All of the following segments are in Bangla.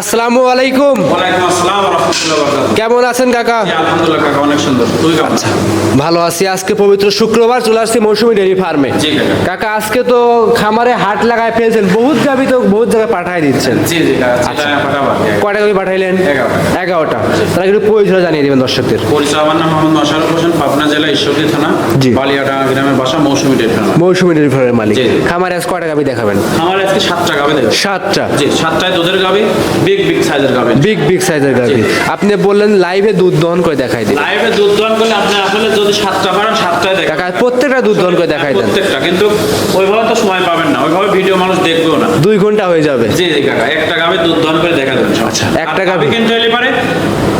আসসালামু আলাইকুম। কেমন আছেন কাকা? আলহামদুলিল্লাহ কাকা অনেক সুন্দর। আচ্ছা ভালো আছি। আজকে পবিত্র শুক্রবার চলে আসছি মৌসুমী ডেয়ারি ফার্মে। কাকা। আজকে তো খামারে হাট লাগায় ফেলছেন। বহুত গাবি তো বহুত জায়গায় পাঠাই দিচ্ছেন। কি। কয়টা গাবি পাঠাইলেন? এগারোটা। তারা একটু পরিচয় জানিয়ে দেবেন দর্শকদের। পরিচয় আমার নাম মোহাম্মদ মশারফ হোসেন পাবনা জেলা ঈশ্বরদী থানা জি। বালিয়াডাঙ্গা গ্রামের বাসা মৌসুমী ডেয়ারি ফার্মের মালিক। খামারে আজ কয়টা গাবি দেখাবেন? আমার আজকে সাতটা গাবে সাতটা। জি সাতটায় দুধের গাবে বিগ বিগ সাইজের গাবে বিগ বিগ সাইজের গাবি আপনি বললেন লাইভে দুধ দহন করে দেখাই দিন। লাইভে দুধ দহন করলে আপনি আসলে যদি সাতটা পারেন সাতটায় দেখেন কাকা প্রত্যেকটা দুধ দহন করে দেখাই দেন। প্রত্যেকটা কিন্তু ওইভাবে তো সময় পাবেন না। ওইভাবে ভিডিও মানুষ দেখবেও না। দুই ঘণ্টা হয়ে যাবে। জি জি কাকা একটা গাবে দুধ দহন করে দেখা দেবেন আচ্ছা একটা গাভী? কিনতে হলে পারে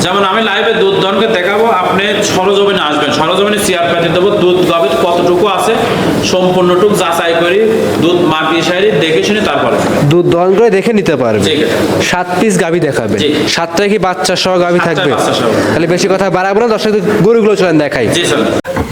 যেমন আমি লাইভে দুধ দহনকে দেখাবো আপনি সরজমিনে আসবেন। সরজমিনে চেয়ার পাতি দেবো দুধ গাবে কতটুকু আছে সম্পূর্ণটুকু যাচাই করি দুধ মাপিয়ে সারি দেখে শুনে তারপরে দুধ দহন করে দেখে নিতে পারবে। সাত পিস গাভী দেখাবে। সাতটা কি বাচ্চা সহ গাভী থাকবে? তাহলে বেশি কথা বাড়াবো না দর্শক গরুগুলো চলেন দেখাই।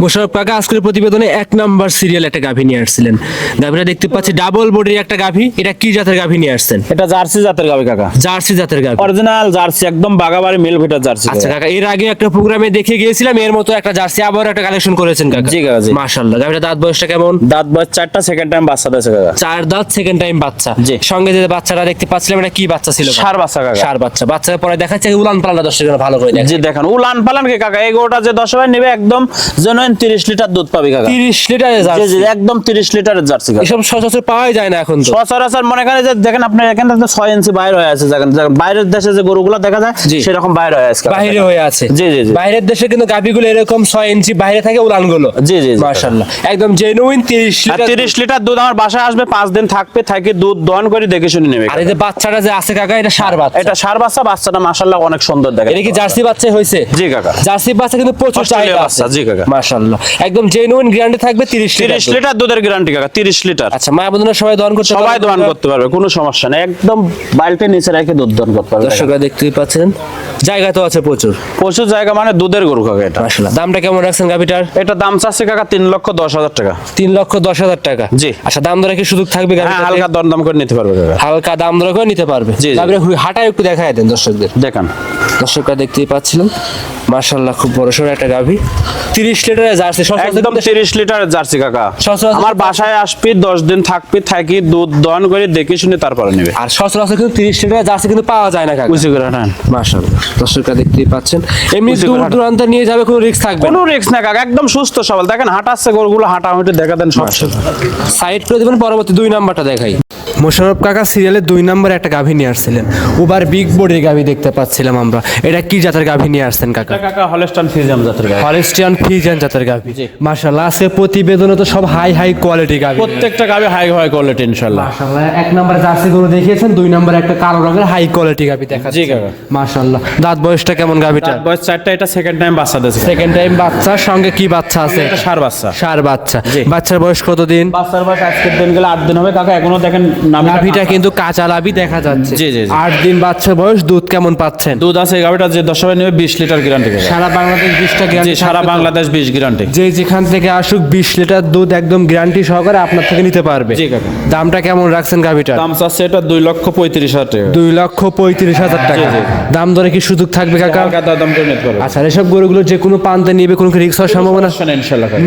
মোশারফ কাকা আজকের প্রতিবেদনে এক নাম্বার সিরিয়াল একটা গাভী নিয়ে আসছিলেন। গাভীটা দেখতে পাচ্ছি ডাবল বডির একটা গাভী। এটা কি জাতের গাভী নিয়ে আসছেন? এটা জার্সি জাতের গাবে কাকা। জার্সি জাতের গাভী। অরিজিনাল জার্সি একদম বাগাবাড়ি মিল ভিটার জার্সি আচ্ছা কাকা। এর আগে একটা প্রোগ্রামে দেখে গিয়েছিলাম এর মতো একটা জার্সি আবার একটা কালেকশন করেছেন কাকা। জি কাকা, জি। মাশাআল্লাহ গাভীটা দাঁত বয়সটা কেমন? দাঁত বয়স চারটা সেকেন্ড টাইম বাচ্চা দিয়েছে কাকা। চার দাঁত সেকেন্ড টাইম বাচ্চা। জি। সঙ্গে যে বাচ্চাটা দেখতে পাচ্ছিলাম এটা কি বাচ্চা ছিল? ষাঁড় বাচ্চা কাকা। সার বাচ্চা। বাচ্চার পরে দেখাচ্ছে উলান পালানা দর্শক ভালো করে দেখেন। উলান পালান কে কাকা? এই গরুটা যে দশ ভাই নেবে একদম জেনুইন তিরিশ লিটার দুধ পাবি কাকা। তিরিশ লিটারের জার্সি। একদম তিরিশ লিটারের জার্সি এসব সচরাচর পাওয়াই যায় না এখন তো। সচরাচর মনে করেন যে দেখেন আপনার এখানে তো ছয় ইঞ্চি বাইরে হয়ে আছে দেখেন বাইরের দেশে যে গরুগুলো দেখা যায়। সেরকম বাইরে হয়ে আছে বাইরে হয়ে আছে। জি জি বাইরের দেশে কিন্তু গাভিগুলো এরকম ছয় ইঞ্চি বাইরে থাকে উলানগুলো জি জি জি। মাশাল্লাহ একদম জেনুইন তিরিশ লিটার তিরিশ লিটার দুধ আমার বাসায় আসবে পাঁচ দিন থাকবে থাকে দুধ দহন করে দেখে শুনে নেবে আর এই যে বাচ্চাটা যে আছে কাকা এটা সার বাচ্চা। এটা সার বাচ্চা বাচ্চাটা মাসাল্লাহ অনেক সুন্দর দেখে এটা কি জার্সি বাচ্চা হয়েছে জি কাকা। জার্সি বাচ্চা কিন্তু প্রচুর চাহিদা আছে। জি কাকা। মাশাল্লাহ একদম জেনুইন গ্যারান্টি থাকবে তিরিশ লিটার তিরিশ লিটার দুধের গ্যারান্টি কাকা তিরিশ লিটার। আচ্ছা মা বোনেরা সবাই দহন করতে সবাই? দোয়ান করতে পারবে কোনো সমস্যা নেই। একদম বালতি নিচে রেখে দুধ দোয়ান করতে পারবে। দর্শকরা দেখতেই পাচ্ছেন জায়গা তো আছে প্রচুর। প্রচুর জায়গা মানে দুধের গরু কাকা এটা। মাশাল্লাহ দামটা কেমন রাখছেন গাভিটার? এটা দাম চাচ্ছে কাকা তিন লক্ষ দশ হাজার টাকা। তিন লক্ষ দশ হাজার টাকা? জি। আচ্ছা দাম দরে কি সুযোগ থাকবে হ্যাঁ গাভিটাতে? হালকা দরদাম করে নিতে পারবে কাকা। হালকা দাম দরে করে নিতে পারবে। জি। তারপরে হাঁটায় একটু দেখায় দেন দর্শকদের। দেখান। দর্শকরা দেখতেই পাচ্ছিলাম মার্শাল্লাহ খুব বড় সড়ো একটা গাভি। তিরিশ লিটারের জার্সি একদম তিরিশ লিটারের জার্সি কাকা। আমার বাসায় আসবি দশ দিন থাকবি থাকি দুধ দহন করে দেখে শুনে তারপরে নেবে। আর সচরাচর কিন্তু তিরিশ লিটারের জার্সি কিন্তু পাওয়া যায় না কাকা। বুঝে করে মার্শাল্লাহ দর্শকরা দেখতেই পাচ্ছেন। এমনি দূর দূরান্ত নিয়ে যাবে কোনো রিস্ক থাকবে কোনো রিস্ক না কাকা একদম সুস্থ সবল। দেখেন হাঁটাচ্ছে গরুগুলো হাঁটা হাঁটে দেখা দেন সব সাইড করে দেবেন পরবর্তী দুই নাম্বারটা দেখাই। মোশারফ কাকা সিরিয়ালে দুই নম্বরে একটা গাভী নিয়ে আসছিলেন। ওবার বিগ বোর্ডের গাভী দেখতে পাচ্ছিলাম আমরা। এটা কি জাতের গাভী নিয়ে আসছেন কাকা? কাকা হলেস্টান ফিজাম জাতের গাড়ি হলিস্টিয়ান ফিজিয়ান জাতের গাভী। মাশাল্লাহ আছে প্রতিবেদনে তো সব হাই হাই কোয়ালিটি গাভী। প্রত্যেকটা গাভী হাই হাই কোয়ালিটি ইনশাল্লাহ মাশাআল্লাহ এক নম্বরে জার্সি গরু দেখিয়েছেন দুই নম্বরে একটা কালো রঙের হাই কোয়ালিটি গাভী দেখা জি কাকা। মাশাআল্লাহ দাঁত বয়সটা কেমন গাভীটা বয়স চারটা এটা সেকেন্ড টাইম বাচ্চা দিয়েছে। সেকেন্ড টাইম বাচ্চার সঙ্গে কি বাচ্চা আছে? এটা সার বাচ্চা। সার বাচ্চা। বাচ্চার বয়স কতদিন? বাচ্চার বয়স আজকের দিন গেলে আট দিন হবে। কাকা এখনও দেখেন নাভিটা কিন্তু কাঁচা লাভি দেখা যাচ্ছে। জি, জি। আট দিন বাচ্চার বয়স দুধ কেমন পাচ্ছেন? দুধ আছে গাবিটা যে দশ নেবে বিশ লিটার গ্যারান্টি সারা বাংলাদেশ বিশটা গ্যারান্টি সারা বাংলাদেশ বিশ গ্যারান্টি যে যেখান থেকে আসুক বিশ লিটার দুধ একদম গ্যারান্টি সহকারে আপনার থেকে নিতে পারবে। জি, কাকা। দামটা কেমন রাখছেন গাভিটার? দাম চাচ্ছে এটা দুই লক্ষ পঁয়ত্রিশ হাজার টাকা। দুই লক্ষ পঁয়ত্রিশ হাজার টাকা। দাম ধরে কি সুযোগ থাকবে কাকা? দাম করে নিতে পারবে। আচ্ছা এসব গরুগুলো যে কোনো পান্তে নিবে কোনো রিক্স হওয়ার সম্ভাবনা।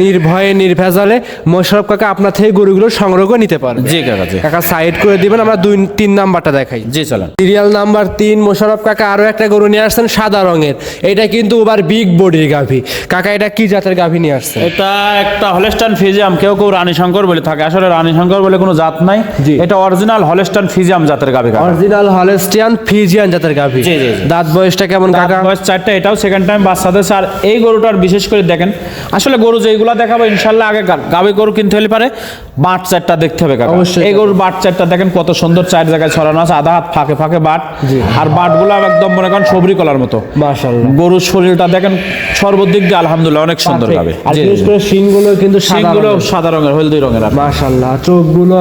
নির্ভয়ে নির্ভেজালে মোশারফ কাকা আপনার থেকে গরুগুলো সংগ্রহ করে নিতে পারবে। জি কাকা জি। কাকা সাইড করে দিবেন আমরা দুই তিন নাম্বারটা দেখাই। জি চলেন। সিরিয়াল নাম্বার তিন মোশারফ কাকা আরও একটা গরু নিয়ে আসছেন সাদা রঙের। এটা কিন্তু ওবার বিগ বডির গাভী। কাকা এটা কি জাতের গাভী নিয়ে আসছেন? এটা একটা হলেস্টান ফিজিয়াম কেউ কেউ রানী শঙ্কর বলে থাকে। আসলে রানী শঙ্কর বলে কোনো জাত নাই। জি। এটা অরিজিনাল হলেস্টান ফিজিয়াম জাতের গাবি কাকা। অরিজিনাল হলেস্টিয়ান ফিজিয়ান জাতের গাভী। জি, জি, জি। দাঁত বয়সটা কেমন কাকা? বয়স চারটা এটাও সেকেন্ড টাইম বাচ্চা দিয়েছে আর এই গরুটার বিশেষ করে দেখেন আসলে গরু যেইগুলা দেখাবো ইনশাল্লাহ আগে গা- গাভী গরু কিনতে হলে পারে বাট চারটা দেখতে হবে কাকা। অবশ্যই। এই গরুর বাট চারটা দেখেন কত সুন্দর চার জায়গায় ছড়ানো আছে আধা হাত ফাঁকে ফাঁকে বাট আর বাটগুলো একদম মনে করেন সবরি কলার মতো। গরুর শরীরটা দেখেন সর্বদিক দিয়ে আলহামদুলিল্লাহ অনেক সুন্দর গাবে আর বিশেষ করে শিংগুলো কিন্তু সাদা রঙের। হলদি রঙের চোখগুলো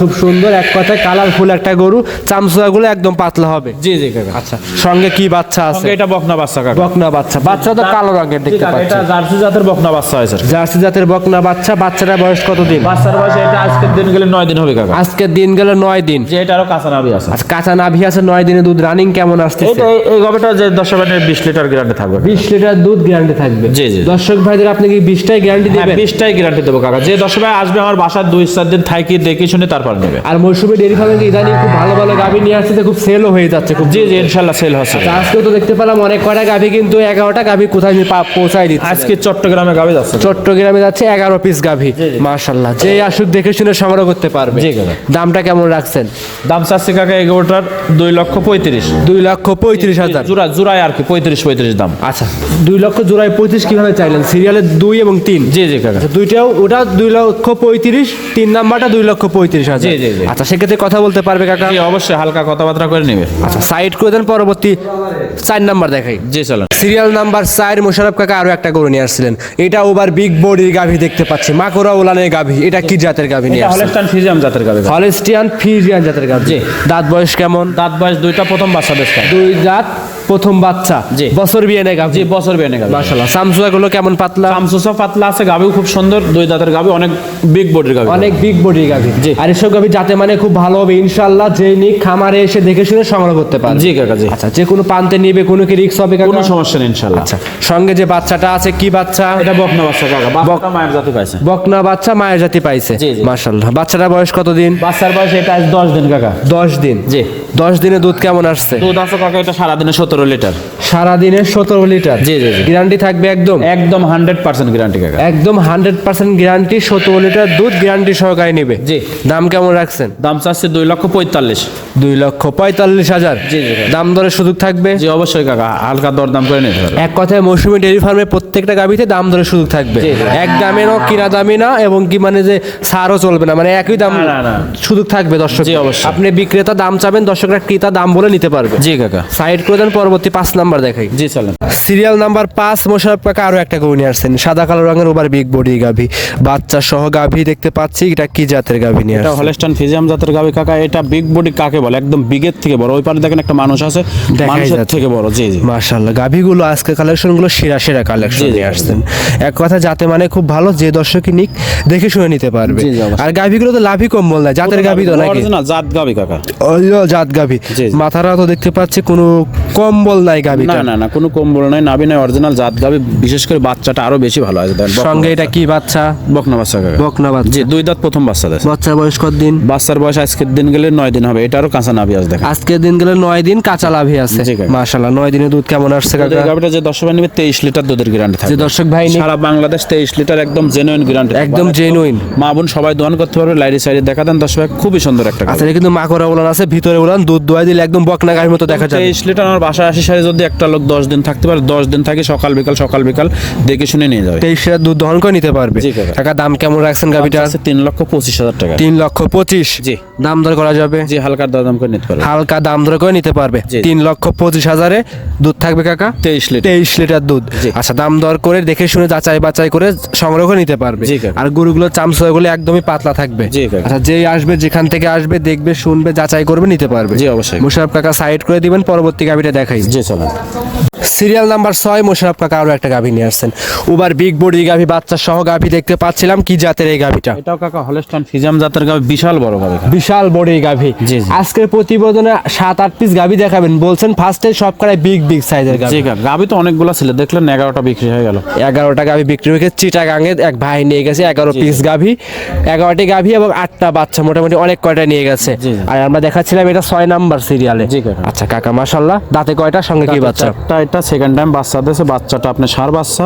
খুব সুন্দর। এক কথায় কালারফুল একটা গরু চামচুয়াগুলো একদম পাতলা হবে। জি জি কাকা। আচ্ছা সঙ্গে কি বাচ্চা আছে? এটা বকনা বাচ্চা কাকা। বকনা বাচ্চা। বাচ্চা তো কালো রঙের দেখতে পাচ্ছি। এটা জার্সি জাতের বকনা বাচ্চা হয়েছে জার্সি জাতের বকনা বাচ্চা। বাচ্চাটা বয়স কতদিন? বাচ্চার বয়স এটা আজকের দিন গেলে নয় দিন হবে কাকা। আজকের দিন দিন গেল নয় দিন। যে এটা আরও কাঁচা নাভি আছে। আচ্ছা কাঁচা নাভি আছে নয় দিনে দুধ রানিং কেমন আসতেছে? এটা এই- গাবিটা যে দশ মিনিটের বিশ লিটার গ্যারান্টি থাকবে। বিশ লিটার দুধ গ্যারান্টি থাকবে। জি, জি। দর্শক ভাইদের আপনি কি বিশটাই গ্যারান্টি দেবেন? বিশটাই গ্যারান্টি দেবো কাকা। যে দশ ভাই আসবে আমার বাসার দুই চার দিন থাকি দেখে শুনে তারপর নেবে। আর মৌসুমী ডেরি ফার্মে ইদানিং খুব ভালো ভালো গাভি নিয়ে আসছে খুব সেলও হয়ে যাচ্ছে খুব জি জি ইনশাল্লাহ সেল হচ্ছে। আজকে তো দেখতে পেলাম অনেক কয়টা গাভি কিন্তু এগারোটা গাভি কোথায় পৌঁছায় দিচ্ছে? আজকে চট্টগ্রামে গাবি যাচ্ছে। চট্টগ্রামে যাচ্ছে এগারো পিস গাভি মার্শাল্লাহ যে আসুক দেখে শুনে সংগ্রহ করতে পারবে। জি, কাকা। দামটা কেমন রাখছেন? দাম চাচ্ছে কাকা এগারোটার দুই লক্ষ পঁয়ত্রিশ। দুই লক্ষ পঁয়ত্রিশ হাজার। জোড়া জোড়ায় আর কি পঁয়ত্রিশ পঁয়ত্রিশ দাম। আচ্ছা দুই লক্ষ জোড়ায় পঁয়ত্রিশ কীভাবে চাইলেন? সিরিয়ালে দুই এবং তিন? জি জি কাকা। আচ্ছা দুইটাও ওটা দুই লক্ষ পঁয়ত্রিশ তিন নাম্বারটা দুই লক্ষ পঁয়ত্রিশ হাজার। জি, জি, জি। আচ্ছা সেক্ষেত্রে কথা বলতে পারবে কাকা? অবশ্যই হালকা কথাবার্তা করে নেবে। আচ্ছা সাইড করে দেন পরবর্তী চার নাম্বার দেখাই। জি চলেন। সিরিয়াল নাম্বার চার মোশারফ কাকা আরও একটা গরু নিয়ে আসছিলেন। এটা ওভার বিগ বডির গাভি দেখতে পাচ্ছি মাকড়া ওলানের গাভি। এটা কি জাতের গাভি নিয়ে এটা আসছেন? হলেস্টান ফিজিয়াম জাতের গাবি কাকা। হলিস্টিয়ান ফ্রিজিয়ান জাতের গাছ জি। দাঁত বয়স কেমন? দাঁত বয়স দুইটা প্রথম বাচ্চা বেশ দুই দাঁত প্রথম বাচ্চা। বছর বিয়ে নেই গাভি। জি বছর বেনে গাবি মাশাল্লাহ সামসুয়া গুলো কেমন পাতলা? আমসুসা পাতলা আছে গাবিও খুব সুন্দর দুই দাঁতের গাবি অনেক বিগ বডির গাবি অনেক বিগ বডির গাভি। জি। আর এসব গাভি যাতে মানে খুব ভালো হবে ইনশাল্লাহ যে নিক খামারে এসে দেখে শুনে সংগ্রহ করতে পারবে। জি কাকা জি। আচ্ছা যে কোনো পান্তে নিবে কোনো কি রিক্স হবে কাকা? কোনো সমস্যা নেই ইনশাল্লাহ আচ্ছা সঙ্গে যে বাচ্চাটা আছে কি বাচ্চা? এটা বকনা বাচ্চা কাকা। বাচ্চাটা মায়ের জাতি পাইছে। বকনা বাচ্চা মায়ের জাতি পাইছে। মাশাল্লাহ বাচ্চাটার বয়স কতদিন? বাচ্চার বয়স এটা আজ দশ দিন কাকা। দশ দিন। জি। দশ দিনে দুধ কেমন আসছে? দুধ আছে কাকা এটা সারা সারাদিনে সতেরো লিটার। সারা দিনে সতেরো লিটার? জি, জি। গ্যারান্টি থাকবে একদম? একদম হান্ড্রেড পার্সেন্ট গ্যারান্টি কাকা। একদম হান্ড্রেড পার্সেন্ট গ্যারান্টি সতেরো লিটার দুধ গ্যারান্টি সহকারে নেবে। জি। দাম কেমন রাখছেন? দাম চাচ্ছে দুই লক্ষ পঁয়তাল্লিশ। দুই লক্ষ পঁয়তাল্লিশ হাজার। জি, জি। দাম দরের সুযোগ থাকবে? জি অবশ্যই কাকা। হালকা দর দাম করে নিতে এক কথায় মৌসুমী ডেয়ারি ফার্মের প্রত্যেকটা গাবিতে দাম দরের সুযোগ থাকবে। এক দামে না কিনা দামি না এবং কি মানে যে ছাড়ও চলবে না। মানে একই দাম। সুযোগ থাকবে দর্শক। জি, অবশ্যই। আপনি বিক্রেতা দাম চাবেন দর্শকরা ক্রেতা দাম বলে নিতে পারবে। জি কাকা। সাইড করে দেন পরবর্তী পাঁচ নাম্বার দেখাই। জি চলেন। সিরিয়াল নাম্বার পাঁচ মোশারফ কাকা আরও একটা গরু নিয়ে আসছেন। সাদা কালো রঙের ওভার বিগ বডি গাভি। বাচ্চা সহ গাভি দেখতে পাচ্ছি এটা কি জাতের গাভি নিয়ে এটা হলেস্টান ফিজিয়াম জাতের গাবি কাকা এটা বিগ বডি কাকে বলে? একদম বিগের থেকে বড়। ওই পারে দেখেন একটা মানুষ আছে মানুষের থেকে বড়। জি জি। মাশাল্লাহ গাভিগুলো আজকে কালেকশনগুলো সেরা সেরা কালেকশন নিয়ে আসছেন। এক কথা যাতে মানে খুব ভালো যে দর্শকই নিক দেখে শুনে নিতে পারবে। আর গাভিগুলো তো লাভই কম্বল না জাতের গাভি তো নাকি? জাত গাবি কাকা। জাত গাভি। মাথারা তো দেখতে পাচ্ছি কোনো কম্বল নাই না না না কোনো কম্বল নাই নাবি নাই অরিজিনাল জাত গাবি বিশেষ করে বাচ্চাটা আরও বেশি ভালো আছে দেখেন, সঙ্গে এটা কি বাচ্চা? বকনা বাচ্চা বকনা বাচ্চা। জি দুই দাঁত প্রথম বাচ্চা দেয় বাচ্চার বয়স কত দিন বাচ্চার বয়স আজকের দিন গেলে নয় দিন হবে। এটারও কাঁচা নাবি আজ দেখেন আজকের দিন গেলে নয় দিন কাঁচা লাভই আছে। মাশাল্লাহ নয় দিনে দুধ কেমন আসছে কাকা? গাবিটা যে দশ নিবে তেইশ লিটার দুধের গ্যারান্টি যে থাকবে দর্শক ভাই সারা বাংলাদেশ তেইশ লিটার একদম জেনুইন গ্যারান্টি একদম জেনুইন মা বোন সবাই দোয়ান করতে পারবে লাইরি সাইডে দেখা দেন দশ ভাই খুবই সুন্দর একটা। আচ্ছা এটা কিন্তু মাকড়া উলান আছে ভিতরে উলান দুধ দোয়া দিলে একদম বকনা গাভির মতো দেখা যায় তেইশ লিটার আমার বাসায় আসি সালে যদি একটা লোক দশ দিন থাকতে পারে দশ দিন থাকে সকাল বিকাল সকাল বিকাল দেখে শুনে নিয়ে যাবে। তেইশ লিটার দুধ দহন করে নিতে পারবে। টাকা দাম কেমন রাখছেন গাভিটা আছে তিন লক্ষ পঁচিশ হাজার টাকা। তিন লক্ষ পঁচিশ। জি। দাম দর করা যাবে? জি হালকার দাম করে নিতে পারবে। হালকা দাম দর করে নিতে পারবে। তিন লক্ষ পঁচিশ হাজারে দুধ থাকবে কাকা? তেইশ লিটার। তেইশ লিটার দুধ। আচ্ছা দাম দর করে দেখে শুনে যাচাই বাছাই করে সংগ্রহ করে নিতে পারবে। আর গরুগুলো চামচগুলো একদমই পাতলা থাকবে। আচ্ছা যেই আসবে যেখান থেকে আসবে দেখবে শুনবে যাচাই করবে নিতে পারবে। জি, অবশ্যই। মুশারফ কাকা সাইড করে দিবেন পরবর্তী গাভিটা দেখাই। জি চলেন। সিরিয়াল নাম্বার ছয় মোশারফ কাকা আরও একটা গাভী নিয়ে আসছেন। উবার বিগ বডি গাভি বাচ্চা সহ গাভী দেখতে পাচ্ছিলাম কি জাতের এই গাভিটা? এটাও কাকা হলেস্টান ফিজাম জাতের গাভী বিশাল বড় গাভী বিশাল বড় এই গাভি। আজকের প্রতিবেদনে সাত আট পিস গাভি দেখাবেন। বলছেন ফার্স্টে সব করায় বিগ বিগ সাইজের গাভি। জি গাভী তো অনেকগুলো ছিল দেখলেন এগারোটা বিক্রি হয়ে গেল। এগারোটা গাভি বিক্রি হয়ে গেছে চিটাগাঙে এক ভাই নিয়ে গেছে এগারো পিস গাভি। এগারোটি গাভি এবং আটটা বাচ্চা মোটামুটি অনেক কয়টা নিয়ে গেছে। আর আমরা দেখাচ্ছিলাম এটা ছয় নাম্বার সিরিয়ালে আচ্ছা কাকা মাসাল্লাহ দাঁতে কয়টা সঙ্গে কি বাচ্চা? এটা সেকেন্ড টাইম বাচ্চা দিয়েছে বাচ্চাটা আপনার সার বাচ্চা।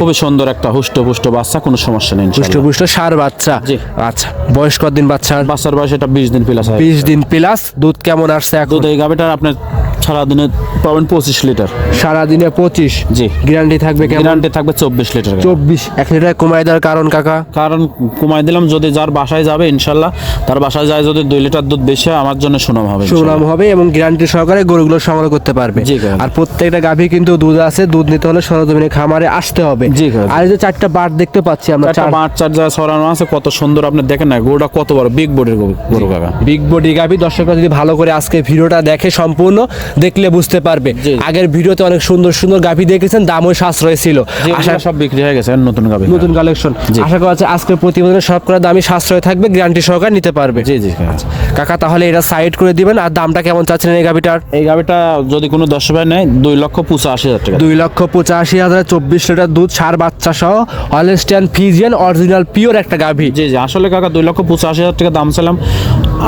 খুবই সুন্দর একটা হুষ্ট পুষ্ট বাচ্চা কোনো সমস্যা নেই হুষ্ট পুষ্ট সার বাচ্চা। জি। আচ্ছা বয়স কতদিন বাচ্চা বাচ্চার বয়স এটা বিশ দিন প্লাস বিশ দিন প্লাস দুধ কেমন আসছে এক দুধ এই গাভিটার আপনার সারাদিনে পাবেন পঁচিশ লিটার। সারাদিনে পঁচিশ? জি। গ্যারান্টি থাকবে গ্যারান্টি থাকবে চব্বিশ লিটার চব্বিশ। এক লিটার কমাই দেওয়ার কারণ কাকা? কারণ কমাই দিলাম যদি যার বাসায় যাবে ইনশাল্লাহ তার বাসায় যায় যদি দুই লিটার দুধ বেশি আমার জন্য সুনাম হবে সুনাম হবে এবং গ্যারান্টি সহকারে গরুগুলো সংগ্রহ করতে পারবে। জি, আর প্রত্যেকটা গাভী কিন্তু দুধ আছে দুধ নিতে হলে সরজমিনে খামারে আসতে হবে। জি, আর এই যে চারটা বাট দেখতে পাচ্ছি আমরা একটা মাঠ চার জায়গায় ছড়ানো আছে কত সুন্দর আপনি দেখেন না গরুটা কত বড় বিগ বডির গরু কাকা। বিগ বডি গাভী। দর্শকরা যদি ভালো করে আজকে ভিডিওটা দেখে সম্পূর্ণ দেখলে বুঝতে পারবে। আগের ভিডিওতে অনেক সুন্দর সুন্দর গাভী দেখেছেন দামও সাশ্রয় ছিল। আশা সব বিক্রি হয়ে গেছে নতুন গাবি নতুন কালেকশন। আশা করা যাচ্ছে আজকের প্রতিবেদনে সব করা দামই সাশ্রয় থাকবে গ্যারান্টি সহকারে নিতে পারবে। জি জি। কাকা। তাহলে এটা সাইড করে দিবেন আর দামটা কেমন চাচ্ছেন এই গাভিটার? এই গাবিটা যদি কোনো দশ ভাই নেয় দুই লক্ষ পঁচাশি হাজার টাকা। দুই লক্ষ পঁচাশি হাজার চব্বিশ লিটার দুধ সার বাচ্চা সহ হলেস্টিয়ান ফিজিয়ান অরিজিনাল পিওর একটা গাভী। জি জি। আসলে কাকা দুই লক্ষ পঁচাশি হাজার টাকা দাম ছিলাম।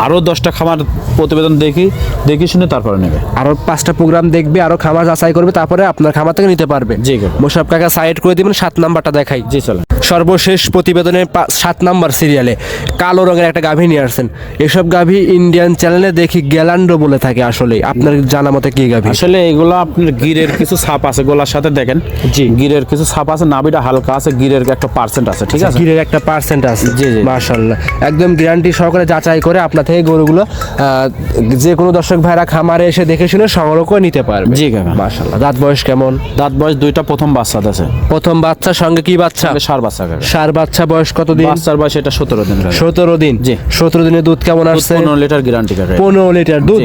আরও দশটা খামার প্রতিবেদন দেখি দেখি শুনে তারপরে নেবে। আরও পাঁচটা প্রোগ্রাম দেখবে আরও খামার যাচাই করবে তারপরে আপনার খামার থেকে নিতে পারবে। জি মোশাব কাকা সাইড করে দিবেন সাত নাম্বারটা দেখাই। জি চলেন। সর্বশেষ প্রতিবেদনের সাত নাম্বার সিরিয়ালে কালো রঙের একটা গাভী নিয়ে আসছেন। এসব গাভী ইন্ডিয়ান চ্যানেলে দেখি গ্যালান্ডো বলে থাকে আসলে। আপনার জানা মতে কি গাভী? আসলে এগুলো আপনার গিরের কিছু ছাপ আছে গোলার সাথে দেখেন। জি। গিরের কিছু ছাপ আছে নাবিটা হালকা আছে গিরের একটা পার্সেন্ট আছে ঠিক আছে? গিরের একটা পার্সেন্ট আছে জি, জি। মাশাল্লাহ একদম গ্যারান্টি সহকারে যাচাই করে আপনার থেকে গরুগুলো যে কোনো দর্শক ভাইরা খামারে এসে দেখে শুনে সংগ্রহ করে নিতে পারবে। জি কাকা। দাঁত বয়স কেমন? দাঁত বয়স দুইটা প্রথম বাচ্চা আছে। প্রথম বাচ্চার সঙ্গে কি বাচ্চা? সার বাচ্চা কাকা। সার বাচ্চা বয়স কত দিন বাচ্চার বয়স এটা সতেরো দিন কাকা। সতেরো দিন। জি। সতেরো দিনের দুধ কেমন আসছে? পনেরো লিটার গ্যারান্টি কাকা। পনেরো লিটার দুধ?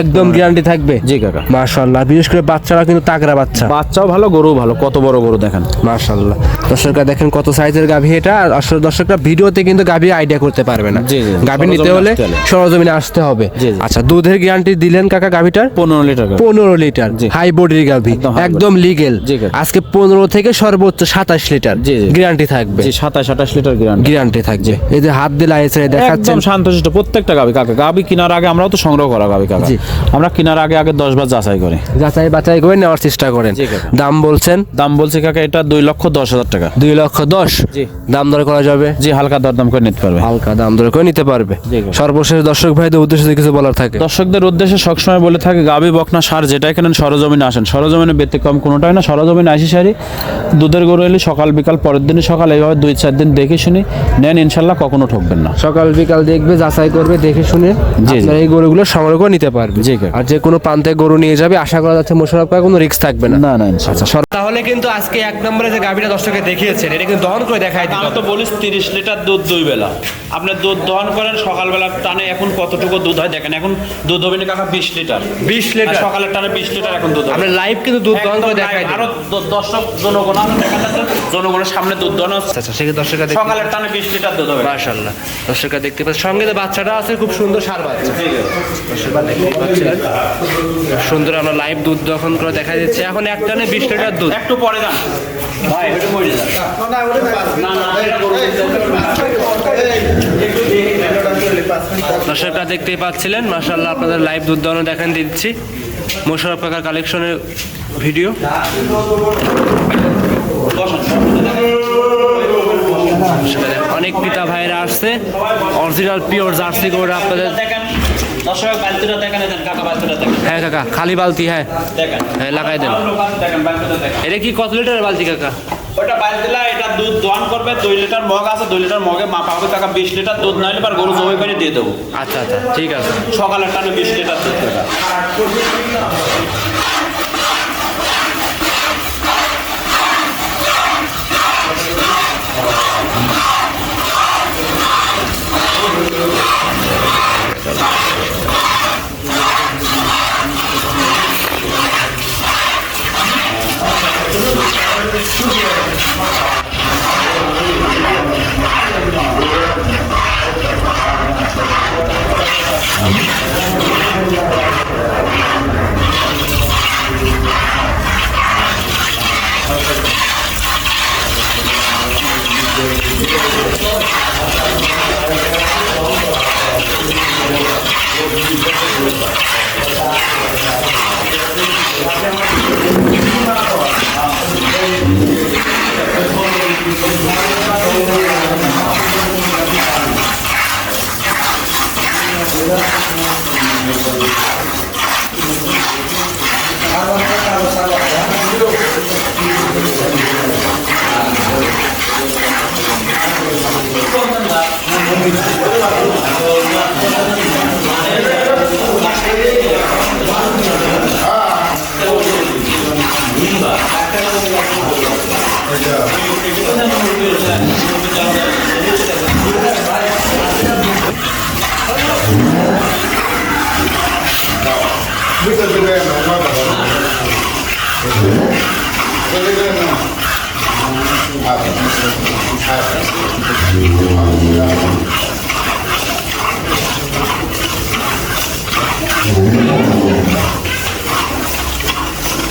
একদম গ্যারান্টি থাকবে? জি কাকা। মাশাল্লাহ বিশেষ করে বাচ্চারা কিন্তু তাগড়া বাচ্চা। বাচ্চাও ভালো গরু ভালো। কত বড় গরু দেখেন। মাশাল্লাহ দর্শকরা দেখেন কত সাইজের গাভী এটা। আর আসলে দর্শকরা ভিডিওতে কিন্তু গাভী আইডিয়া করতে পারবে না। গাভী নিতে হলে। সরজমিনে আসতে হবে। আচ্ছা দুধের গ্যারান্টি দিলেন কাকা গাভীটার? পনেরো লিটার পনেরো লিটার। হাই বডির গাভী একদম লিগেল আজকে পনেরো থেকে সর্বোচ্চ সাতাশ লিটার। গ্যারান্টি থাকবে। সাতাশ আঠাশ লিটার গ্যারান্টি থাকবে। এই যে হাত দিয়ে লাইছে দেখাচ্ছেন একদম শান্তশিষ্ট প্রত্যেকটা গাবি কাকা গাবি কেনার আগে আমরাও তো সংগ্রহ করা গাবি কাকা। আমরা কেনার আগে আগে দশ বার যাচাই করি। যাচাই বাছাই করে নেওয়ার চেষ্টা করেন। দাম বলছেন? দাম বলছে কাকা এটা দুই লক্ষ দশ হাজার টাকা। দুই লক্ষ দশ? দাম দর করা যাবে? জি হালকা দরদাম করে নিতে পারবে। হালকা দাম দর করে নিতে পারবে। কাকা। সর্বশেষ দর্শক ভাইদের উদ্দেশ্যে কিছু বলার থাকে। দর্শকদের উদ্দেশ্যে সবসময় বলে থাকে গাবি বকনা সার যেটাই কেনেন সরজমিনে আসেন। সরজমিনে ব্যতিক্রম কোনোটাই না। সরজমিনে আসি সারি দুধের গরু এলে সকাল বিকাল পরের দিনে সকাল। এইভাবে দুই চার দিন দেখে শুনি। নেন ইনশাল্লাহ কখনো ঠকবেন না। সকাল বিকাল দেখবে যাচাই করবে দেখে শুনে জি। আপনারা এই গরুগুলো সংগ্রহ করে নিতে পারবে। জি। আর যে কোনো প্রান্তে গরু নিয়ে যাবে আশা করা যাচ্ছে মোশারফ কোনো রিস্ক থাকবে না। না না ইনশাল্লাহ। তাহলে কিন্তু আজকে এক নম্বরে যে গাভিটা দর্শককে দেখিয়েছেন এটা কিন্তু দহন করে দেখাই দিল তো বলিস তিরিশ লিটার দুধ দুই বেলা। আপনি দুধ দহন করেন সকালবেলা টানে এখন কতটুকু দুধ হয় দেখেন এখন দুধ হবে না কাকা বিশ লিটার 20 লিটার? আর সকালের টানে বিশ লিটার এখন দুধ আমরা লাইভ কিন্তু দুধ দহন করে দেখাই আরও দর্শক জনগণ আছে দেখা যাচ্ছে জনগণের সামনে দুধ দহন হচ্ছে আচ্ছা সেক্ষেত্রে দর্শকরা দেখতে সকালের টানে বিশ লিটার দুধ হবে মাশাআল্লাহ দর্শকরা দেখতে পাচ্ছে সঙ্গে যে বাচ্চাটা আছে খুব সুন্দর সার বাচ্চা দর্শকরা দেখতে পাচ্ছিলেন সুন্দর আমরা লাইভ দুধ দহন করে দেখা দিচ্ছে এখন এক টানে বিশ লিটার দুধ একটু পরে যান ভাই একটু পরে যান না না এটা হবে। দর্শকরা দেখতেই পাচ্ছিলেন। মাশাআল্লাহ আপনাদের লাইভ দহন দেখান দিচ্ছি। মোশারফ কাকার কালেকশনের ভিডিও অনেক পিতা ভাইরা আসছে। অরিজিনাল পিওর জার্সি করে আপনাদের। হ্যাঁ কাকা, খালি বালতি হ্যাঁ। হ্যাঁ লাগাই দেন। এটা কি কত লিটারের বালতি, কাকা? ওটা বালতিলা এটা দুধ দোয়ান করবে দুই লিটার মগ আছে দুই লিটার মগে মাপা হবে টাকা বিশ লিটার দুধ না পার গরু জমি করে দিয়ে দেবো। আচ্ছা আচ্ছা ঠিক আছে। সকালের টানে বিশ লিটার দুধ টাকা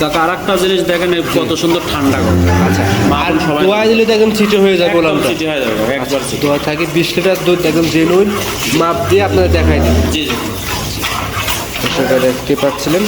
কাকা আর একটা জিনিস দেখেন কত সুন্দর ঠান্ডা করে আচ্ছা আর দোয়া দিলে একদম ছিটে হয়ে একদম বললাম তো চিঠি হয়ে যাবে একবার দোয়া থাকে বিশ লিটার দুধ একদম জেনুইন মাপ দিয়ে আপনাদের দেখাই দিন জি জি। সেটা দেখতে পাচ্ছিলেন।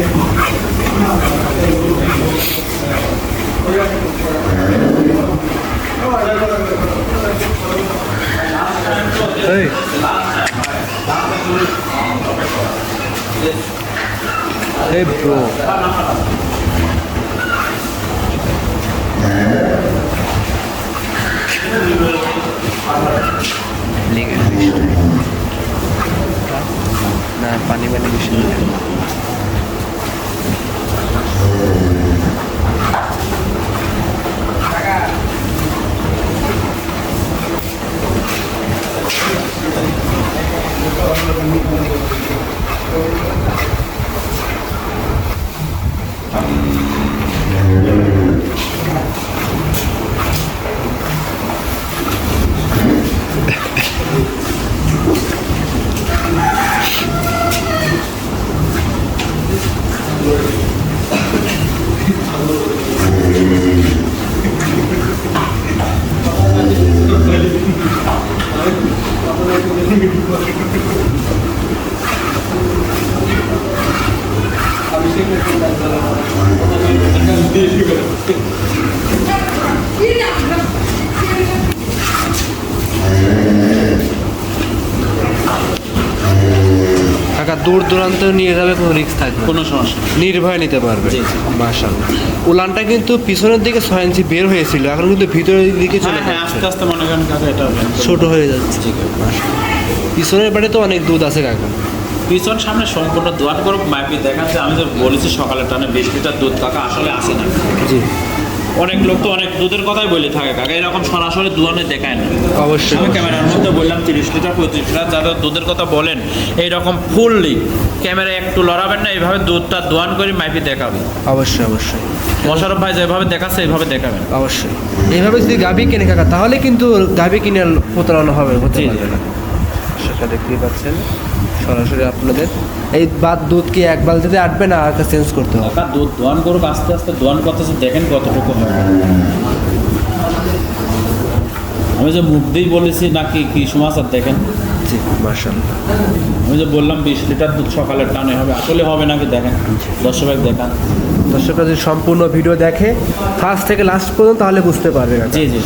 Hey. Hey bro. না পানি পানি মিশে কাকা দূর দূরান্ত নিয়ে যাবে কোনো রিস্ক থাকবে কোনো সমস্যা নির্ভয় নিতে পারবে। জি। উলানটা কিন্তু পিছনের দিকে ছয় ইঞ্চি বের হয়েছিল এখন কিন্তু ভিতরের দিকে চলে হ্যাঁ হ্যাঁ আস্তে আস্তে মনে করেন কাকা এটা। ছোট হয়ে যাচ্ছে। পিছনের বাড়ি তো অনেক দুধ আছে কাকা। পিছন সামনে সম্পূর্ণ দোয়ান করুক মাইপি দেখান যে আমি যে বলেছি সকালে টানে বিশ লিটার দুধ কাকা আসলে আসে না। জি। অনেক লোক তো অনেক দুধের কথাই বলে থাকে কাকা। এরকম সরাসরি দুয়ানে দেখায় না। অবশ্যই। আমি ক্যামেরার মধ্যে বললাম তিরিশ লিটার পঁয়ত্রিশ লিটার যারা দুধের কথা বলেন এইরকম ফুললি ক্যামেরা একটু লড়াবেন না এইভাবে দুধটা দোয়ান করে মাইপি দেখাবে। অবশ্যই অবশ্যই। মোশারফ ভাই যেভাবে দেখাচ্ছে এইভাবে দেখাবেন। অবশ্যই। এইভাবে যদি গাভী কেনে কাকা তাহলে কিন্তু গাভী কিনে প্রতারণা হবে হতে। পারবে না। সেটা দেখতেই পাচ্ছেন। সরাসরি আপনাদের। এই বাদ দুধ কি এক বালতিতে আটবে না আর চেঞ্জ করতে হবে? কাকা দুধ দোয়ান করুক আস্তে আস্তে দোয়ান করতেছে দেখেন কতটুকু হয়। আমি যে মুখ দিয়েই বলেছি নাকি কি সমাচার দেখেন? জি মার্শাল্লাহ আমি যে বললাম বিশ লিটার দুধ সকালের টানে হবে আসলে হবে নাকি দেখেন? দর্শক দেখান। দর্শকরা যদি সম্পূর্ণ ভিডিও দেখে ফার্স্ট থেকে লাস্ট পর্যন্ত তাহলে বুঝতে পারবে। জি জি।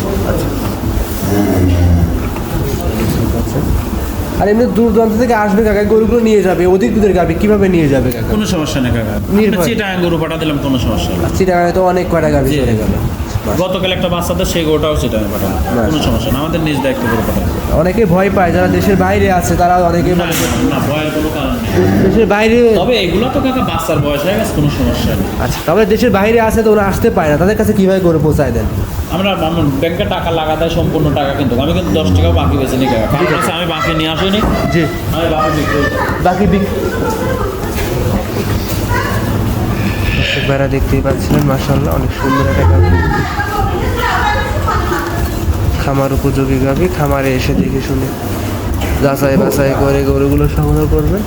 আর এমনি দূর দূরান্ত থেকে আসবে কাকা গরুগুলো নিয়ে যাবে অধিক দুধের গাভী কীভাবে নিয়ে যাবে কাকা? কোনো সমস্যা নেই কাকা। নির্ভয়। চিটা গরু পাঠা দিলাম কোনো সমস্যা নেই। চিটাগাঙে তো অনেক কয়টা জি। চলে গেল। গতকাল একটা বাচ্চাদের সেই গরুটাও চিটা পাঠালাম কোনো সমস্যা না আমাদের নিজ দায়িত্ব গরু পাঠালাম অনেকে ভয় পায় যারা দেশের বাইরে আছে তারা অনেকে না, মানে না ভয়ের কোনো কারণ নেই। দেশের বাইরে তবে এগুলো তো কাকা বাচ্চার বয়স হয়ে গেছে কোনো সমস্যা নেই। আচ্ছা তবে দেশের বাইরে আছে তো ওরা আসতে পারে না তাদের কাছে কীভাবে করে পৌঁছায় দেন? আমরা আমার ব্যাংকে টাকা লাগাতে সম্পূর্ণ টাকা কিন্তু। আমি কিন্তু দশ টাকা বাকি বেছে কারণ হচ্ছে আমি বাকি নিয়ে আসিনি। জি। আমি বাকি বিক্রি করি। বাকি বিক দর্শক ভাইরা দেখতেই পাচ্ছিলেন মাসাল্লাহ অনেক সুন্দর একটা গাভি। খামার উপযোগী গাভি। খামারে এসে দেখে শুনে যাচাই বাছাই করে গরুগুলো সংগ্রহ করবেন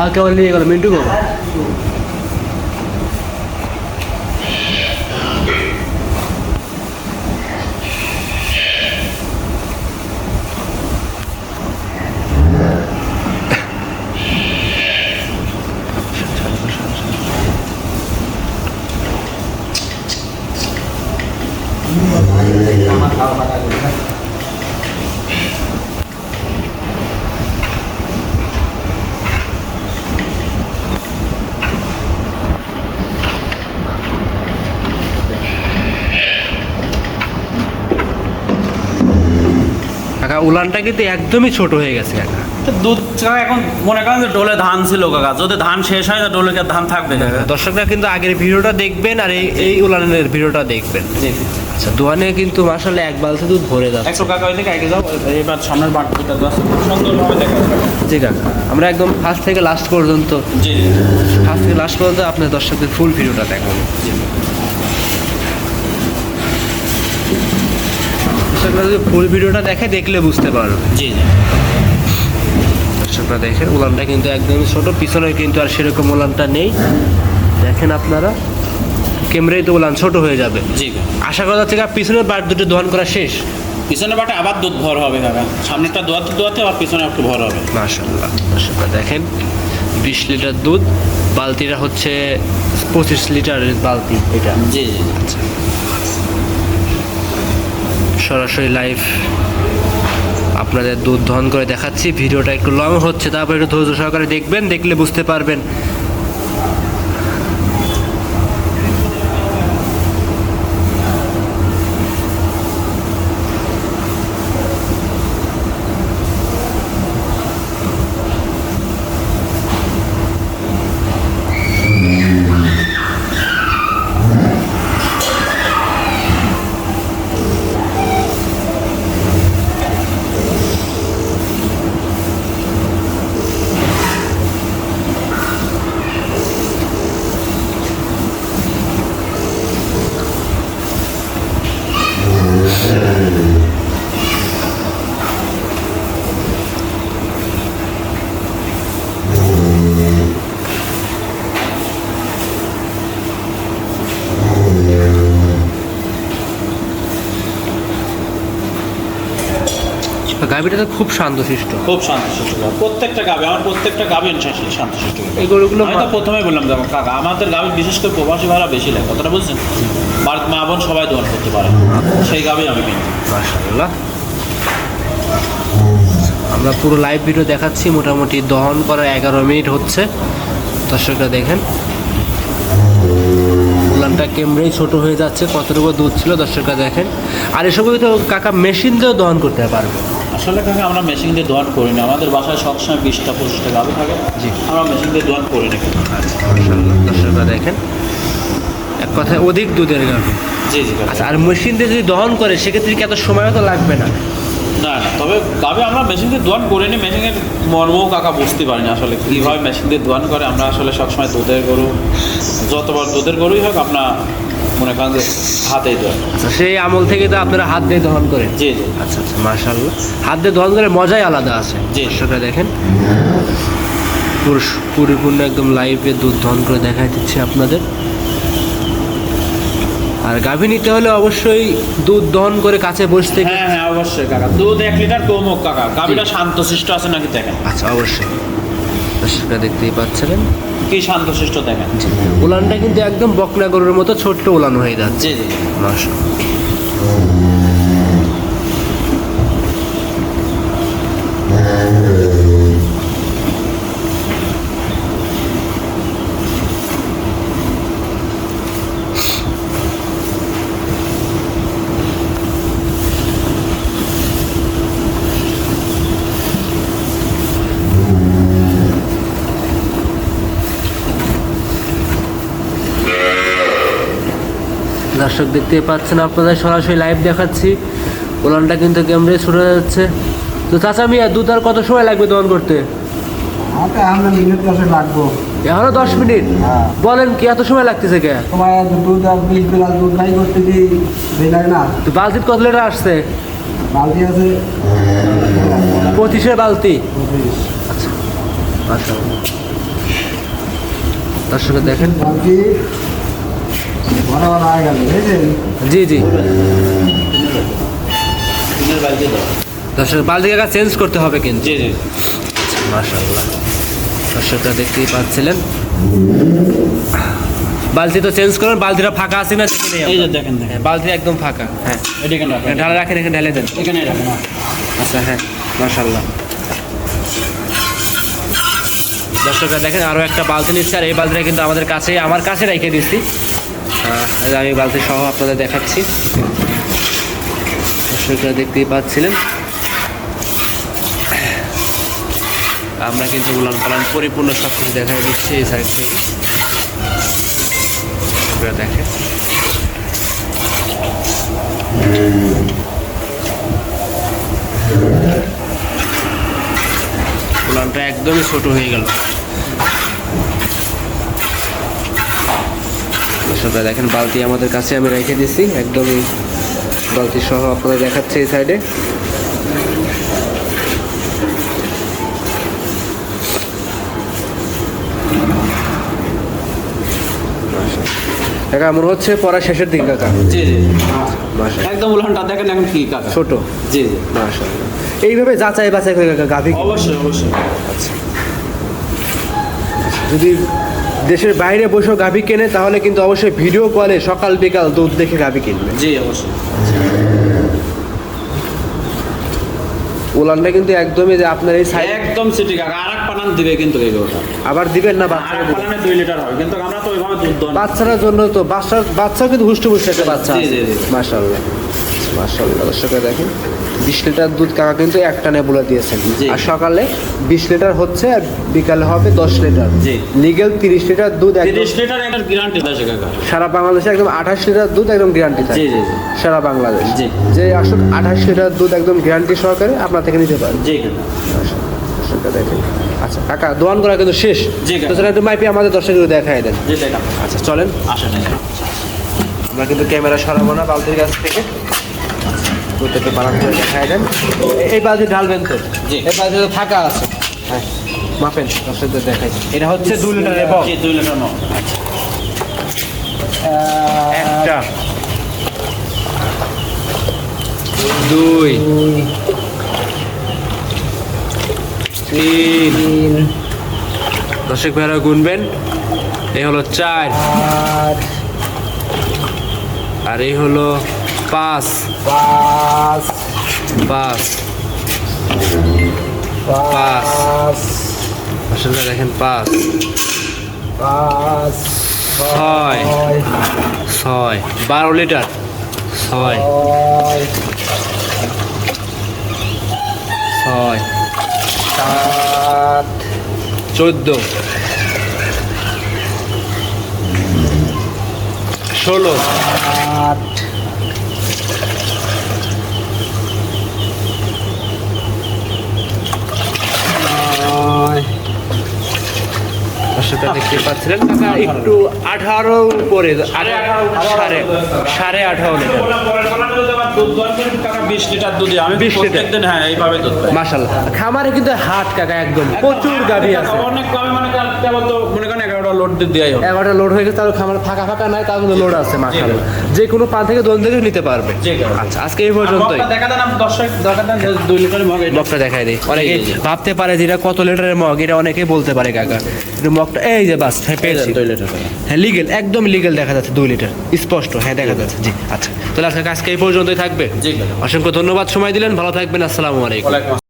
হালকা বলে নিয়ে গেল উলানটা কিন্তু একদমই ছোট হয়ে গেছে কাকা। দুধ কাকা এখন মনে করেন যে ডোলে ধান ছিল কাকা। যদি ধান শেষ হয় তো ডোলে ধান থাকবে কাকা? দর্শকরা কিন্তু আগের ভিডিওটা দেখবেন আর এই এই উলানের ভিডিওটা দেখবেন। আচ্ছা দোয়ানে কিন্তু মাসালে এক বালতি দুধ ভরে যাচ্ছে। একশো কাকা ওই দিকে এগিয়ে যাও এবার সামনের বাট দুটা তো আছে খুব সুন্দরভাবে দেখা জি কাকা আমরা একদম ফার্স্ট থেকে লাস্ট পর্যন্ত জি ফার্স্ট থেকে লাস্ট পর্যন্ত আপনার দর্শকদের ফুল ভিডিওটা দেখাবো। দর্শকরা যদি ফুল ভিডিওটা দেখে দেখলে বুঝতে পারবে জি জি। দর্শকরা দেখেন উলানটা কিন্তু একদমই ছোট পিছনে কিন্তু আর সেরকম উলানটা নেই। দেখেন আপনারা ক্যামেরায় তো উলান ছোট হয়ে যাবে। জি আশা করা যাচ্ছে পিছনের বার দুটো দোয়ান করা শেষ? পিছনে বাটে আবার দুধ ভর হবে কাকা সামনেরটা দোয়াতে দোয়াতে আবার পিছনে একটু ভর হবে। মাশাল্লাহ মাশাল্লাহ দেখেন বিশ লিটার দুধ বালতিটা হচ্ছে পঁচিশ লিটারের বালতি এটা। জি জি। সরাসরি লাইভ আপনাদের দুধ ধন করে দেখাচ্ছি। ভিডিওটা একটু লং হচ্ছে, তারপর একটু ধৈর্য সহকারে দেখবেন, দেখলে বুঝতে পারবেন। গাভিটা তো খুব শান্তশিষ্ট। খুব শান্তশিষ্ট প্রত্যেকটা গাবে আমার প্রত্যেকটা গাভী শান্তশিষ্ট এই গরুগুলো আমি তো প্রথমেই বললাম দেখো কাকা আমাদের গাভী বিশেষ করে প্রবাসী ভাড়া বেশি লাগে কথাটা বলছেন বাড়িতে মা বোন সবাই দোকান করতে পারে। সেই গাভী আমি কিনি। মাশাআল্লাহ। আমরা পুরো লাইভ ভিডিও দেখাচ্ছি মোটামুটি দহন করা এগারো মিনিট হচ্ছে। দর্শকরা দেখেন। উলানটা কেমরেই ছোট হয়ে যাচ্ছে কতটুকু দুধ ছিল দর্শকরা দেখেন। আর এসব তো কাকা মেশিন দিয়েও দহন করতে পারবে। আসলে কাকা আমরা মেশিন দিয়ে দোয়ান করি না। আমাদের বাসায় সবসময় বিশটা পঁচিশটা গাভী থাকে। জি। আমরা মেশিন দিয়ে দোয়ান করি না। দেখেন। এক কথায় অধিক দুধের গাভী। জি জি আচ্ছা আর মেশিন দিয়ে যদি দহন করে সেক্ষেত্রে কি এত সময়ও তো লাগবে না? না না তবে গাভী আমরা মেশিন দিয়ে দোয়ান করিনি। মেশিনের মর্মও কাকা বুঝতে পারি না আসলে। কীভাবে মেশিন দিয়ে দোয়ান করে আমরা আসলে সবসময় দুধের গরু যতবার দুধের গরুই হোক আপনার মনে করেন যে হাতেই দোয়ান আচ্ছা, সেই আমল থেকে তো আপনারা হাত দিয়ে দহন করেন? জি জি। আচ্ছা আচ্ছা মাশাল্লাহ হাত দিয়ে দহন করে মজাই আলাদা আছে। জি। দর্শকরা দেখেন। পুরো পরিপূর্ণ একদম লাইভে দুধ দহন করে দেখাই দিচ্ছে আপনাদের। আর গাভী নিতে হলে অবশ্যই দুধ দহন করে কাছে বসতে হ্যাঁ হ্যাঁ অবশ্যই কাকা। দুধ এক লিটার কমুক কাকা। গাভীটা শান্ত শান্তশিষ্ট আছে নাকি দেখেন? আচ্ছা অবশ্যই। দর্শকরা দেখতেই পাচ্ছিলেন। কি শান্তশিষ্ট দেখেন। উলানটা কিন্তু একদম বকনা গরুর মতো ছোট্ট উলান হয়ে যাচ্ছে। জি জি। দর্শক দেখতে পাচ্ছেন আপনাদের সরাসরি লাইভ দেখাচ্ছি। উলানটা কিন্তু ক্যামেরায় ছুটে যাচ্ছে। তো চাচা মিয়া দুধ আর কত সময় লাগবে দহন করতে? আমরা লাগবো। এখনও দশ মিনিট? হ্যাঁ। বলেন কি এত সময় লাগতেছে কে? তো বালতির কত লিটার আসছে? বালতি আছে পঁচিশের বালতি? আচ্ছা দর্শক দেখেন। বালতি ভরা ভরা হয়ে গেল বুঝলেন জি জি। দর্শক বালতি কাকা চেঞ্জ করতে হবে কিন্তু। জি জি। মাশাআল্লাহ। দর্শকরা দেখতেই পাচ্ছিলেন। বালতি তো চেঞ্জ করেন বালতিটা ফাঁকা আছে না এই যে দেখেন দেখেন। হ্যাঁ, বালতি একদম ফাঁকা। হ্যাঁ। ঢালা রাখেন এখানে ঢেলে দেন। এখানে রাখেন। আচ্ছা হ্যাঁ মাশাল্লাহ দর্শকরা দেখেন আরও একটা বালতি নিচ্ছে আর এই বালতিটা কিন্তু আমাদের কাছে আমার কাছে রেখে দিচ্ছি। আমি বালতি সহ আপনাদের দেখাচ্ছি। দেখতেই পাচ্ছিলেন। আমরা কিন্তু উলান পালান পরিপূর্ণ সব কিছু দেখাই দিচ্ছি এই সাইড থেকে। দেখেন। উলানটা একদমই ছোট হয়ে গেল। দর্শকরা দেখেন বালতি আমাদের কাছে আমি রেখে দিছি। একদমই বালতি সহ আপনাদের দেখাচ্ছে এই সাইডে। কাকা মনে হচ্ছে পড়া শেষের দিন কাকা। জি জি একদম উলানটা দেখেন এখন কি কাকা। ছোট। জি জি। মাশাআল্লাহ। এইভাবে যাচাই বাছাই করে কাকা গাভী অবশ্যই অবশ্যই। যদি দেশের বাইরে বসেও গাভী কেনে তাহলে কিন্তু অবশ্যই ভিডিও কলে সকাল বিকাল দুধ দেখে গাভী কিনবে। জি অবশ্যই। উলানটা কিন্তু একদমই যে আপনার এই সাইড একদম সিটি কাকা আর এক পানান দিবে কিন্তু এই গরুটা। আবার দিবেন না আর বাচ্চারা পানানে দুই লিটার হবে কিন্তু আমরা তো ওইভাবে দুধ দোয়ান বাচ্চারার জন্য তো বাচ্চা বাচ্চা কিন্তু হুষ্ট পুষ্ট একটা বাচ্চা জি, জি। মাশাল্লাহ মাশাল্লাহ দর্শকরা দেখেন। বিশ লিটার দুধ কাকা কিন্তু এক টানে বলে দিয়েছেন। আর সকালে বিশ লিটার হচ্ছে আর বিকালে হবে দশ লিটার। লিগেল তিরিশ লিটার দুধ তিরিশ লিটার একটা গ্যারান্টি আছে কাকা। সারা বাংলাদেশে একদম আঠাশ লিটার দুধ একদম গ্যারান্টি থাকে। সারা বাংলাদেশ। যে আসুন আঠাশ লিটার দুধ একদম গ্যারান্টি সহকারে আপনার থেকে নিতে পারেন জি কাকা। দেখেন। আচ্ছা কাকা দোয়ান করা কিন্তু শেষ। জি, তো সেটা একটু মাইপি আমাদের দর্শকদের দেখাই দেন। আচ্ছা চলেন। আসেন আমরা কিন্তু ক্যামেরা সরাবো না বালতির কাছ থেকে। প্রত্যেকটা বারান করে দেন। এই বালতি ঢালবেন তো? জি। এই বালতি তো ফাঁকা আছে। হ্যাঁ মাপেন দর্শকদের দেখাই এটা হচ্ছে দু লিটারের বক দুই লিটার একটা। দুই। তিন। দর্শক ভাইরা গুনবেন। এই হলো চার। আর আর এই হলো পাঁচ। পাঁচ পাঁচ পাঁচ আসলে দেখেন পাঁচ পাঁচ ছয়। ছয়। বারো লিটার। ছয়। ছয়। ছয়। সাত। চোদ্দ। ষোলো। আট। সেটা দেখতে পাচ্ছিলেন কাকা একটু আঠারো উপরে সাড়ে সাড়ে আঠারো লিটার দুধ দোয়ান করি কাকা বিশ লিটার দুধ দিই। আমি 20 লিটার। প্রত্যেকদিন হ্যাঁ এইভাবে দুধ পাই মাশাল্লাহ খামারে কিন্তু হাট কাকা একদম প্রচুর গাড়ি আছে অনেক কমে মানে কেবল তো মনে করেন লোড দেওয়াই হবে। এগারোটা লোড হয়ে গেছে খামার ফাঁকা ফাঁকা নাই তার লোড আছে যে কোনো পান থেকে দোন থেকে নিতে পারবে। আচ্ছা আজকে এই পর্যন্তই। মগটা দেখাই দিই। অনেকে। ভাবতে পারে যে এটা কত লিটারের মগ এটা অনেকেই বলতে পারে কাকা। মগটা এই যে বাস হ্যাঁ পেয়েছি। দুই লিটার হ্যাঁ লিগেল একদম লিগেল দেখা যাচ্ছে দুই লিটার। স্পষ্ট হ্যাঁ দেখা যাচ্ছে। জি আচ্ছা। তাহলে আজকে আজকে এই পর্যন্তই থাকবে। অসংখ্য ধন্যবাদ সময় দিলেন। ভালো থাকবেন আসসালামু আলাইকুম।